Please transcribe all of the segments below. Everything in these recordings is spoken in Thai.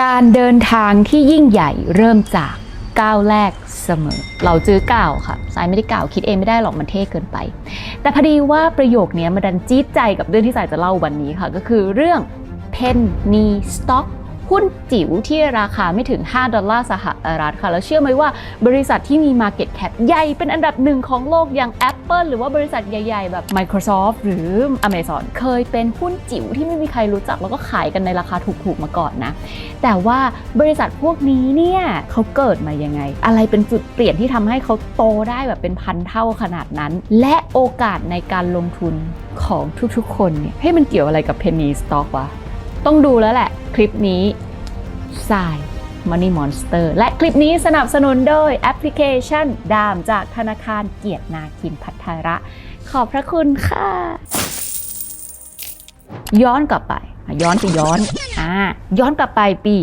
การเดินทางที่ยิ่งใหญ่เริ่มจากก้าวแรกเสมอ เราจื้อก้าวค่ะสายไม่ได้กล่าวคิดเองไม่ได้หรอกมันเท่เกินไป แต่พอดีว่าประโยคนี้มันดันจี๊ดใจกับเรื่องที่สายจะเล่าวันนี้ค่ะ ก็คือเรื่อง penny stock หุ้นจิ๋วที่ราคาไม่ถึง 5 ดอลลาร์สหรัฐค่ะ แล้วเชื่อไหมว่าบริษัทที่มี Market Cap ใหญ่เป็นอันดับหนึ่งของโลกอย่าง Apple หรือว่าบริษัทใหญ่ ๆ แบบ Microsoft หรือ Amazon เคยเป็นหุ้นจิ๋วที่ไม่มีใครรู้จักแล้วก็ขายกันในราคาถูกๆมาก่อนนะ แต่ว่าบริษัทพวกนี้เนี่ยเขาเกิดมายังไง อะไรเป็นจุดเปลี่ยนที่ทำให้เขาโตได้แบบเป็นพันเท่าขนาดนั้น และโอกาสในการลงทุนของทุกๆ คนเนี่ยให้มันเกี่ยวอะไรกับ penny stock วะ ต้องดูแล้วแหละ คลิปนี้สาย Money Monster และคลิปนี้สนับสนุนโดยแอปพลิเคชันดามจากธนาคารเกียรตินาคินพัทระ ขอบพระคุณค่ะ ย้อนกลับไป ย้อนไปย้อนอ่าย้อนกลับไปปี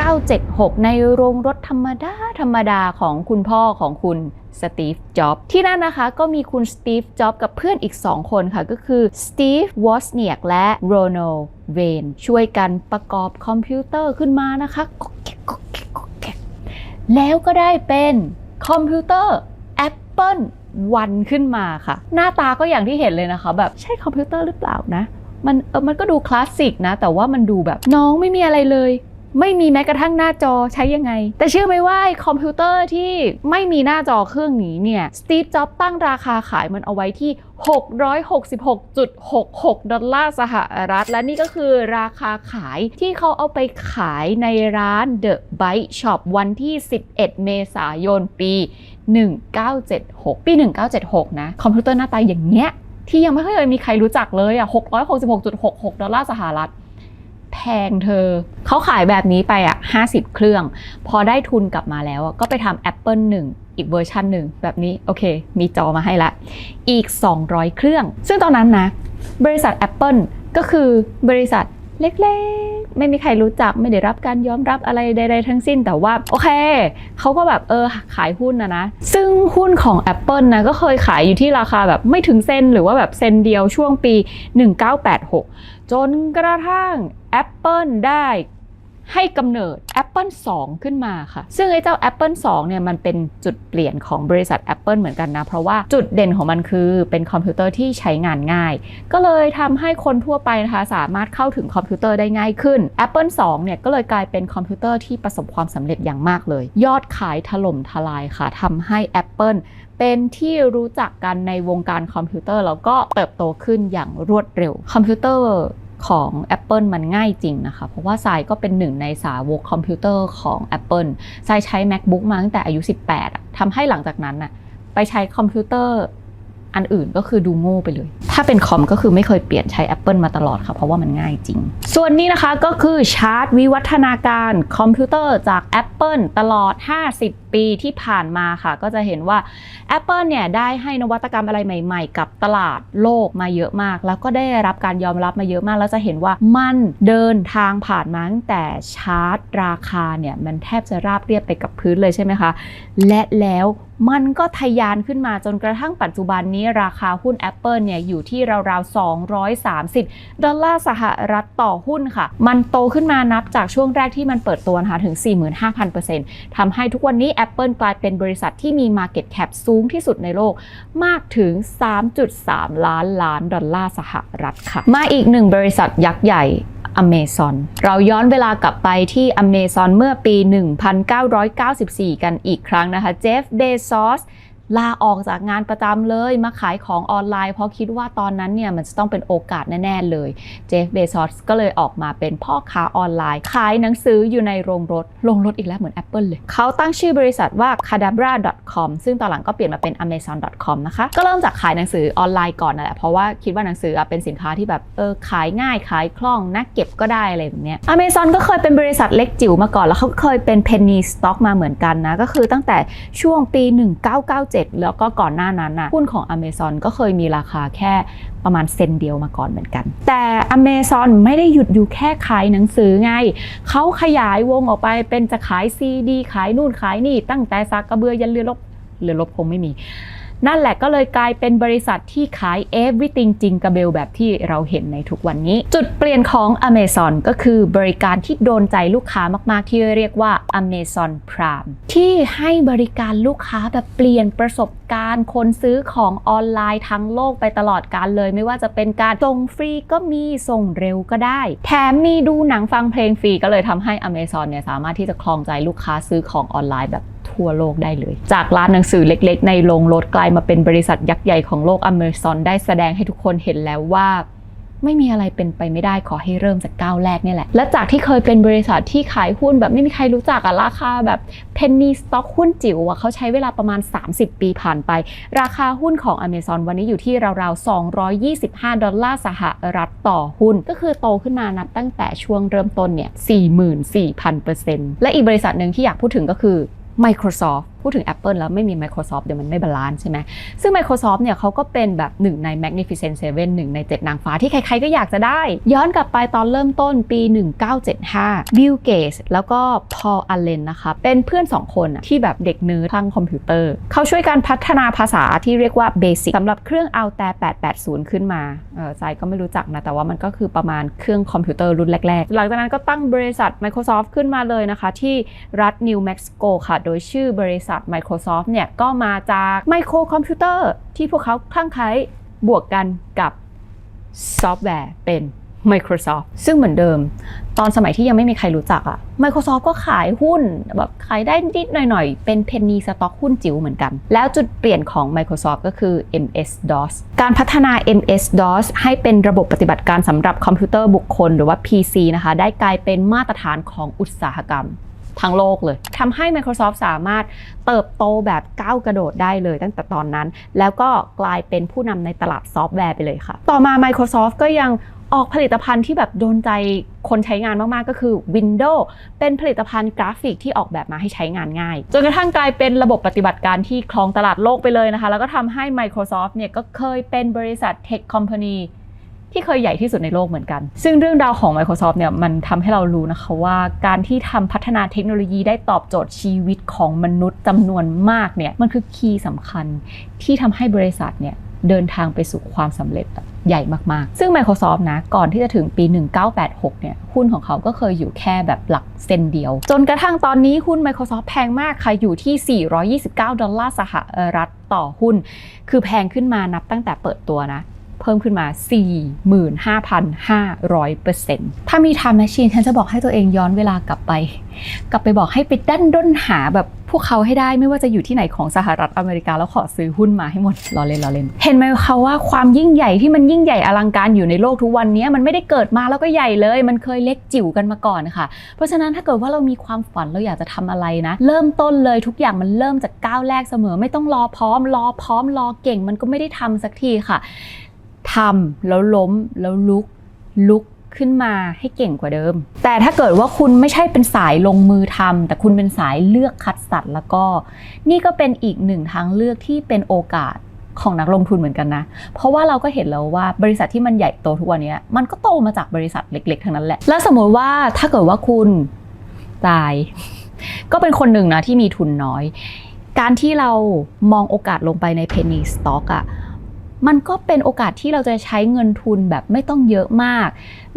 1976 ในโรงรถธรรมดา ธรรมดาของคุณพ่อของคุณสตีฟ จ็อบส์ที่นั่นนะคะก็มีคุณสตีฟ จ็อบส์กับเพื่อนอีก 2 คนค่ะ ก็คือสตีฟ วอสเนียกและโรนัลเวนช่วยกันประกอบคอมพิวเตอร์ขึ้นมานะคะแก๊กก๊อกแก๊กก๊อกแก๊กแล้วก็ได้เป็นคอมพิวเตอร์ Apple วันขึ้นมาค่ะ หน้าตาก็อย่างที่เห็นเลยนะคะ แบบใช่คอมพิวเตอร์หรือเปล่านะ มันเออมันก็ดูคลาสสิกนะ แต่ว่ามันดูแบบน้องไม่มีอะไรเลย ไม่มีแม้กระทั่งหน้าจอใช้ยังไง แต่เชื่อไหมว่าไอ้คอมพิวเตอร์ที่ไม่มีหน้าจอเครื่องนี้เนี่ยสตีฟจ็อบตั้งราคาขายมันเอาไว้ที่ 666.66 ดอลลาร์สหรัฐ และนี่ก็คือราคาขายที่เขาเอาไปขายในร้าน The Byte Shop วันที่ 11 เมษายนปี 1976 ปี 1976 นะ คอมพิวเตอร์หน้าตาอย่างเงี้ย ที่ยังไม่เคยมีใครรู้จักเลยอะ666.66 ดอลลาร์สหรัฐ แพงเธอ เขาขายแบบนี้ไปอะ 50 เครื่อง พอได้ทุนกลับมาแล้วก็ไปทำ Apple 1 อีกเวอร์ชันหนึ่งแบบนี้ โอเค มีจอมาให้ละ อีก 200 เครื่อง ซึ่งตอนนั้นนะ บริษัท Apple ก็คือบริษัทเล็กๆ ไม่มีใครรู้จักไม่ได้รับการยอมรับอะไรใด ๆ ทั้งสิ้น แต่ว่าโอเคเขาก็แบบเออขายหุ้นนะนะ ซึ่งหุ้นของ Apple นะก็เคยขายอยู่ที่ราคาแบบไม่ถึงเซนหรือว่าแบบเซนเดียวช่วงปี 1986 จนกระทั่ง Apple ได้ ให้กำเนิด Apple 2 ขึ้นมาค่ะ ซึ่งไอ้เจ้า Apple 2 เนี่ยมันเป็นจุดเปลี่ยนของบริษัท Apple เหมือนกันนะ เพราะว่าจุดเด่นของมันคือเป็นคอมพิวเตอร์ที่ใช้งานง่าย ก็เลยทำให้คนทั่วไปนะคะสามารถเข้าถึงคอมพิวเตอร์ได้ง่ายขึ้น Apple 2 เนี่ยก็เลยกลายเป็นคอมพิวเตอร์ที่ประสบความสำเร็จอย่างมากเลย ยอดขายถล่มทลายค่ะทำให้ Apple เป็นที่รู้จักกันในวงการคอมพิวเตอร์แล้วก็เติบโตขึ้นอย่างรวดเร็ว คอมพิวเตอร์ ของ Apple มันง่ายจริงนะคะ เพราะว่าทรายก็เป็นหนึ่งในสาวกคอมพิวเตอร์ของ Apple ทรายใช้ MacBook มาตั้งแต่อายุ 18อะทำให้หลังจากนั้นอะไปใช้คอมพิวเตอร์อันอื่นก็คือดูโง่ไปเลย ถ้าเป็นคอมก็คือไม่เคยเปลี่ยนใช้ Apple มาตลอดค่ะ เพราะว่ามันง่ายจริง ส่วนนี้นะคะก็คือชาร์ตวิวัฒนาการคอมพิวเตอร์จาก Apple ตลอด 50 ปีที่ผ่านมาค่ะ ก็จะเห็นว่า Apple เนี่ยได้ให้นวัตกรรมอะไรใหม่ๆ กับตลาดโลกมาเยอะมาก แล้วก็ได้รับการยอมรับมาเยอะมาก แล้วจะเห็นว่ามันเดินทางผ่านมาตั้งแต่ชาร์ตราคาเนี่ยมันแทบจะราบเรียบไปกับพื้นเลยใช่ไหมคะ และแล้วมันก็ทะยานขึ้นมาจนกระทั่งปัจจุบันนี้ราคาหุ้น Apple เนี่ยอยู่ที่ราวๆ 230 ดอลลาร์สหรัฐต่อหุ้นค่ะ มันโตขึ้นมานับจากช่วงแรกที่มันเปิดตัวนะคะถึง 45,000%ทำให้ทุกวันนี้ Apple กลายเป็นบริษัทที่มี Market Cap สูงที่สุดในโลกมากถึง 3.3 ล้านล้านดอลลาร์สหรัฐค่ะ มาอีกหนึ่งบริษัทยักษ์ใหญ่ Amazon เราย้อนเวลากลับไปที่ Amazon เมื่อปี 1994 กันอีกครั้งนะคะ เจฟ เบซอส ลาออกจากงานประจำเลยมาขายของออนไลน์ เพราะคิดว่าตอนนั้นเนี่ยมันจะต้องเป็นโอกาสแน่ ๆ เลยเจฟเบซอสก็เลยออกมาเป็นพ่อค้าออนไลน์ ขายหนังสืออยู่ในโรงรถโรงรถอีกแล้วเหมือน Apple เลย เขาตั้งชื่อบริษัทว่า cadabra.com ซึ่งตอนหลังก็เปลี่ยนมาเป็น amazon.com นะคะก็เริ่มจากขายหนังสือออนไลน์ก่อนนั่นแหละเพราะว่าคิดว่าหนังสือเป็นสินค้าที่แบบเออขายง่ายขายคล่องนักเก็บก็ได้อะไรแบบเนี้ย Amazon ก็เคยเป็นบริษัทเล็กจิ๋วมาก่อนแล้วเขาเคยเป็น penny stock มาเหมือนกันนะก็คือตั้งแต่ช่วงปี 1997แล้วก็ก่อนหน้านั้นนะหุ้นของ Amazon ก็เคยมีราคาแค่ประมาณเซนเดียวมาก่อนเหมือนกัน แต่ Amazon ไม่ได้หยุดอยู่แค่ขายหนังสือไง เขาขยายวงออกไปเป็นจะขายซีดี ขายนู่นขายนี่ ตั้งแต่ซากกระเบือยันเรือรบเรือรบคงไม่มี นั่นแหละก็เลยกลายเป็นบริษัทที่ขาย everything จริงกระเบลแบบที่เราเห็นในทุกวันนี้ จุดเปลี่ยนของ Amazon ก็คือบริการที่โดนใจลูกค้ามากๆ ที่เรียกว่า Amazon Prime ที่ให้บริการลูกค้าแบบเปลี่ยนประสบการณ์คนซื้อของออนไลน์ทั้งโลกไปตลอดการเลย ไม่ว่าจะเป็นการส่งฟรีก็มีส่งเร็วก็ได้ แถมมีดูหนังฟังเพลงฟรีก็เลยทำให้ Amazon เนี่ยสามารถที่จะคลองใจลูกค้าซื้อของออนไลน์แบบ ทั่วโลกได้เลย จากร้านหนังสือเล็กๆ ในโรงรถกลายมาเป็นบริษัทยักษ์ใหญ่ของโลก Amazon ได้แสดงให้ทุกคนเห็นแล้วว่าไม่มีอะไรเป็นไปไม่ได้ขอให้เริ่มจากก้าวแรกนี่แหละ และจากที่เคยเป็นบริษัทที่ขายหุ้นแบบไม่มีใครรู้จักอะราคาแบบ penny stock หุ้นจิ๋วอะเขาใช้เวลาประมาณ 30 ปีผ่านไป ราคาหุ้นของ Amazon วันนี้อยู่ที่ราวๆ 225 ดอลลาร์สหรัฐต่อหุ้น ก็คือโตขึ้นมานับตั้งแต่ช่วงเริ่มต้นเนี่ย 44,000%และอีกบริษัทหนึ่งที่อยากพูดถึงก็คือ Microsoft พูดถึง Apple แล้วไม่มี Microsoft เดี๋ยวมันไม่บาลานซ์ใช่ไหมซึ่ง Microsoft เนี่ยเขาก็เป็นแบบหนึ่งใน Magnificent Seven หนึ่งใน 7 นางฟ้าที่ใครๆก็อยากจะได้ ย้อนกลับไปตอนเริ่มต้นปี 1975 Bill Gates แล้วก็ Paul Allen นะคะเป็นเพื่อน 2 คนที่แบบเด็กเนิร์ดทางคอมพิวเตอร์ เขาช่วยกันพัฒนาภาษาที่เรียกว่า Basic สำหรับเครื่อง Altair 880 ขึ้นมาเออใจก็ไม่รู้จักนะ แต่ว่ามันก็คือประมาณเครื่องคอมพิวเตอร์รุ่นแรกๆ หลังจากนั้นก็ตั้งบริษัท Microsoft ขึ้นมาเลยนะคะที่รัฐนิวเม็กซิโกค่ะ โดยชื่อบริษัท Microsoft เนี่ยก็มาจากไมโครคอมพิวเตอร์ที่พวกเขาคลั่งไคล้บวกกันกับซอฟต์แวร์เป็น Microsoft ซึ่งเหมือนเดิม ตอนสมัยที่ยังไม่มีใครรู้จักอะ Microsoft ก็ขายหุ้นแบบขายได้นิดหน่อยๆ เป็นเพนนีสต็อกหุ้นจิ๋วเหมือนกัน แล้วจุดเปลี่ยนของ Microsoft ก็คือ MS-DOS การพัฒนา MS-DOS ให้เป็นระบบปฏิบัติการสำหรับคอมพิวเตอร์บุคคลหรือว่า PC นะคะ ได้กลายเป็นมาตรฐานของอุตสาหกรรม ทั้งโลกเลยทำให้ Microsoft สามารถเติบโตแบบก้าวกระโดดได้เลยตั้งแต่ตอนนั้น แล้วก็กลายเป็นผู้นำในตลาดซอฟต์แวร์ไปเลยค่ะ ต่อมา Microsoft ก็ยังออกผลิตภัณฑ์ที่แบบโดนใจคนใช้งานมาก ๆ ก็คือ Windows เป็นผลิตภัณฑ์กราฟิกที่ออกแบบมาให้ใช้งานง่าย จนกระทั่งกลายเป็นระบบปฏิบัติการที่ครองตลาดโลกไปเลยนะคะ แล้วก็ทำให้ Microsoft เนี่ยก็เคยเป็นบริษัทเทคคอมพานี ที่เคยใหญ่ที่สุดในโลกเหมือนกัน ซึ่งเรื่องราวของ Microsoft เนี่ยมันทำให้เรารู้นะคะว่าการที่ทำพัฒนาเทคโนโลยีได้ตอบโจทย์ชีวิตของมนุษย์จำนวนมากเนี่ยมันคือคีย์สำคัญที่ทำให้บริษัทเนี่ยเดินทางไปสู่ความสำเร็จใหญ่มาก ๆ ซึ่ง Microsoft นะ ก่อนที่จะถึงปี 1986 เนี่ย หุ้นของเขาก็เคยอยู่แค่แบบหลักเซนเดียว จนกระทั่งตอนนี้หุ้น Microsoft แพงมากค่ะ อยู่ที่ 429 ดอลลาร์สหรัฐต่อหุ้น คือแพงขึ้นมานับตั้งแต่เปิดตัวนะ เพิ่มขึ้นมา 45,500%ถ้ามี time machine ฉันจะบอกให้ตัวเองย้อนเวลากลับไป กลับไปบอกให้ไปดันด้นหาแบบพวกเขาให้ได้ไม่ว่าจะอยู่ที่ไหนของสหรัฐอเมริกาแล้วขอซื้อหุ้นมาให้หมดรอเล่นรอเล่น เห็นไหมคะว่าความยิ่งใหญ่ที่มันยิ่งใหญ่อลังการอยู่ในโลกทุกวันนี้มันไม่ได้เกิดมาแล้วก็ใหญ่เลย มันเคยเล็กจิ๋วกันมาก่อนค่ะ เพราะฉะนั้นถ้าเกิดว่าเรามีความฝันเราอยากจะทำอะไรนะ เริ่มต้นเลยทุกอย่างมันเริ่มจากก้าวแรกเสมอ ไม่ต้องรอพร้อมรอพร้อมรอเก่งมันก็ไม่ได้ทำสักทีค่ะ ทำแล้วล้มแล้วลุก ลุกขึ้นมาให้เก่งกว่าเดิม แต่ถ้าเกิดว่าคุณไม่ใช่เป็นสายลงมือทำแต่คุณเป็นสายเลือกคัดสรรแล้วก็ นี่ก็เป็นอีกหนึ่งทางเลือกที่เป็นโอกาสของนักลงทุนเหมือนกันนะ เพราะว่าเราก็เห็นแล้วว่าบริษัทที่มันใหญ่โตทุกวันนี้มันก็โตมาจากบริษัทเล็กๆทั้งนั้นแหละ แล้วสมมติว่าถ้าเกิดว่าคุณตาย ก็เป็นคนหนึ่งนะที่มีทุนน้อย การที่เรามองโอกาสลงไปใน penny stock อะ มันก็เป็นโอกาสที่เราจะใช้เงินทุนแบบไม่ต้องเยอะมาก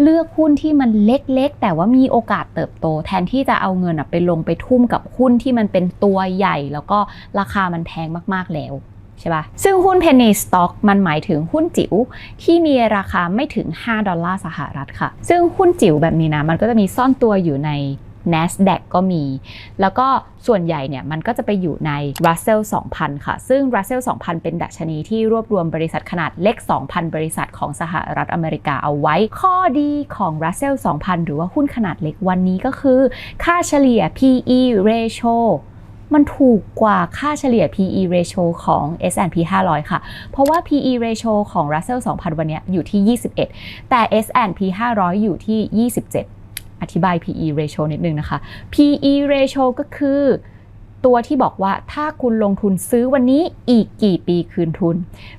เลือกหุ้นที่มันเล็กๆ แต่ว่ามีโอกาสเติบโต แทนที่จะเอาเงินไปลงไปทุ่มกับหุ้นที่มันเป็นตัวใหญ่ แล้วก็ราคามันแพงมากๆแล้วใช่ปะซึ่งหุ้น penny stock มันหมายถึงหุ้นจิ๋วที่มีราคาไม่ถึง 5 ดอลลาร์สหรัฐค่ะ ซึ่งหุ้นจิ๋วแบบนี้นะ มันก็จะมีซ่อนตัวอยู่ใน NASDAQ ก็มี แล้วก็ส่วนใหญ่เนี่ยมันก็จะไปอยู่ใน Russell 2000 ค่ะ ซึ่ง Russell 2000 เป็นดัชนีที่รวบรวมบริษัทขนาดเล็ก 2,000 บริษัทของสหรัฐอเมริกาเอาไว้ ข้อดีของ Russell 2000 หรือว่าหุ้นขนาดเล็กวันนี้ก็คือ ค่าเฉลี่ย PE ratio มันถูกกว่าค่าเฉลี่ย PE ratio ของ S&P 500 ค่ะ เพราะว่า PE ratio ของ Russell 2000 วันนี้อยู่ที่ 21 แต่ S&P 500 อยู่ที่ 27 อธิบาย PE ratio นิดนึงนะคะ PE ratio ก็คือตัวที่บอกว่าถ้าคุณลงทุนซื้อวันนี้อีกกี่ปีคืนทุน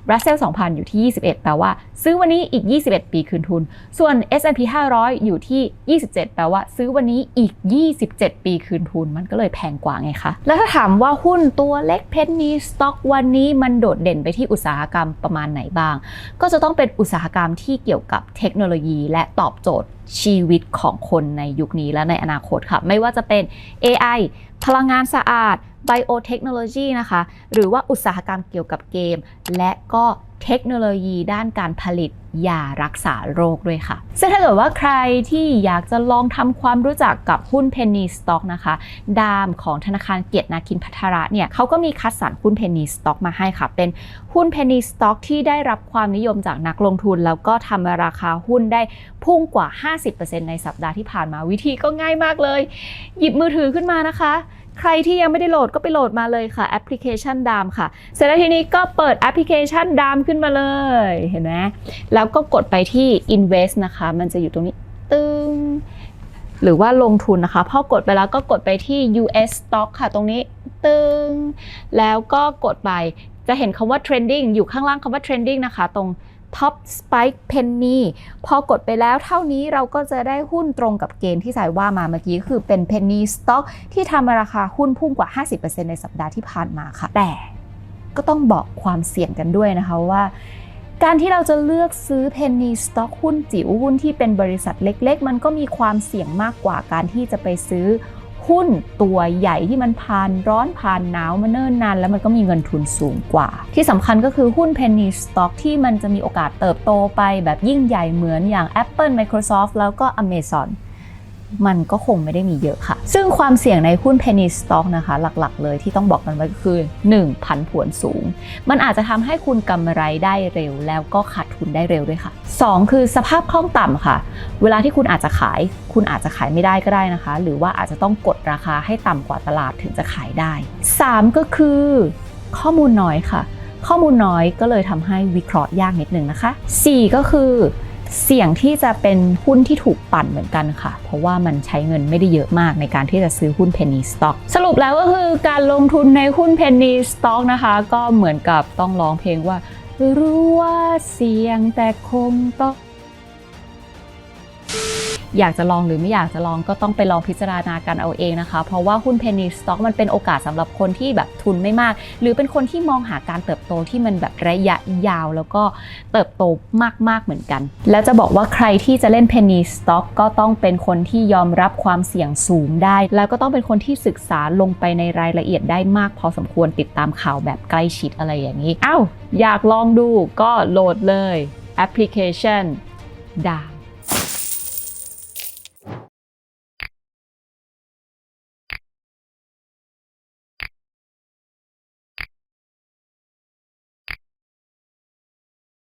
Russell 2000 อยู่ที่ 21 แปลว่า ซื้อวันนี้อีก 21 ปีคืนทุน ส่วน S&P 500 อยู่ที่ 27 แปลว่า ซื้อวันนี้อีก 27 ปีคืนทุน มันก็เลยแพงกว่าไงคะ แล้วถ้าถามว่าหุ้นตัวเล็กเพนนีสต็อกวันนี้มันโดดเด่นไปที่อุตสาหกรรมประมาณไหนบ้าง ก็จะต้องเป็นอุตสาหกรรมที่เกี่ยวกับเทคโนโลยี และตอบโจทย์ ชีวิตของคนในยุคนี้และในอนาคตค่ะ ไม่ว่าจะเป็น AI พลังงานสะอาด ไบโอเทคโนโลยีนะคะ หรือว่าอุตสาหกรรมเกี่ยวกับเกม และก็เทคโนโลยีด้านการผลิต ยารักษาโรคด้วยค่ะ ซึ่งถ้าเกิดว่าใครที่อยากจะลองทำความรู้จักกับหุ้น Penny Stock นะคะ ดามของธนาคารเกียรตินาคินพัทระเนี่ยเขาก็มีคัดสรรหุ้น Penny Stock มาให้ค่ะ เป็นหุ้น Penny Stock ที่ได้รับความนิยมจากนักลงทุน แล้วก็ทำราคาหุ้นได้พุ่งกว่า 50%ในสัปดาห์ที่ผ่านมาวิธีก็ง่ายมากเลย หยิบมือถือขึ้นมานะคะ ใครที่ยังไม่ได้โหลดก็ไปโหลดมาเลยค่ะแอปพลิเคชันดามค่ะ เสร็จแล้วทีนี้ก็เปิดแอปพลิเคชันดามขึ้นมาเลยเห็นไหมแล้วก็กดไปที่ invest นะคะ มันจะอยู่ตรงนี้ตึงหรือว่าลงทุนนะคะพอกดไปแล้วก็กดไปที่ US stock ค่ะ ตรงนี้ตึ้งแล้วก็กดไปจะเห็นคำว่า trending อยู่ข้างล่างคำว่า trending นะคะ ตรง top spike penny พอกดไปแล้วเท่านี้เราก็จะได้หุ้นตรงกับเกณฑ์ที่สายว่ามาเมื่อกี้ คือเป็น penny stock ที่ทำราคาหุ้นพุ่งกว่า 50%ในสัปดาห์ที่ผ่านมาค่ะ แต่ก็ต้องบอกความเสี่ยงกันด้วยนะคะว่า การที่เราจะเลือกซื้อ penny stock หุ้นจิ๋วหุ้นที่เป็นบริษัทเล็ก ๆ มันก็มีความเสี่ยงมากกว่าการที่จะไปซื้อ หุ้นตัวใหญ่ที่มันผ่านร้อนผ่านหนาวมาเนิ่นนานแล้วมันก็มีเงินทุนสูงกว่า ที่สำคัญก็คือหุ้น penny stock ที่มันจะมีโอกาสเติบโตไปแบบยิ่งใหญ่เหมือนอย่าง Apple Microsoft แล้วก็ Amazon มันก็คงไม่ได้มีเยอะค่ะ ซึ่งความเสี่ยงในหุ้น penny stock นะคะ หลักๆ เลยที่ต้องบอกกันไว้ก็คือ 1. ผันผวนสูง มันอาจจะทำให้คุณกำไรได้เร็ว แล้วก็ขาดทุนได้เร็วด้วยค่ะ 2. คือสภาพคล่องต่ำค่ะ เวลาที่คุณอาจจะขาย คุณอาจจะขายไม่ได้ก็ได้นะคะ หรือว่าอาจจะต้องกดราคาให้ต่ำกว่าตลาดถึงจะขายได้ 3. ก็คือข้อมูลน้อยค่ะ ข้อมูลน้อยก็เลยทำให้วิเคราะห์ยากนิดนึงนะคะ 4 ก็คือ เสี่ยงที่จะเป็นหุ้นที่ถูกปั่นเหมือนกันค่ะ เพราะว่ามันใช้เงินไม่ได้เยอะมากในการที่จะซื้อหุ้นเพนนีสต็อกสรุปแล้วก็คือการลงทุนในหุ้นเพนนีสต็อกนะคะ ก็เหมือนกับต้องร้องเพลงว่า รู้ว่าเสี่ยงแต่คงต้อง อยากจะลองหรือไม่อยากจะลองก็ต้องไปลองพิจารณากันเอาเองนะคะ เพราะว่าหุ้น penny stock มันเป็นโอกาสสำหรับคนที่แบบทุนไม่มาก หรือเป็นคนที่มองหาการเติบโตที่มันแบบระยะยาว แล้วก็เติบโตมากๆเหมือนกัน แล้วจะบอกว่าใครที่จะเล่น penny stock ก็ต้องเป็นคนที่ยอมรับความเสี่ยงสูงได้ แล้วก็ต้องเป็นคนที่ศึกษาลงไปในรายละเอียดได้มาก พอสมควรติดตามข่าวแบบใกล้ชิดอะไรอย่างนี้อ้าวอยากลองดูก็โหลดเลยแอปพลิเคชันดา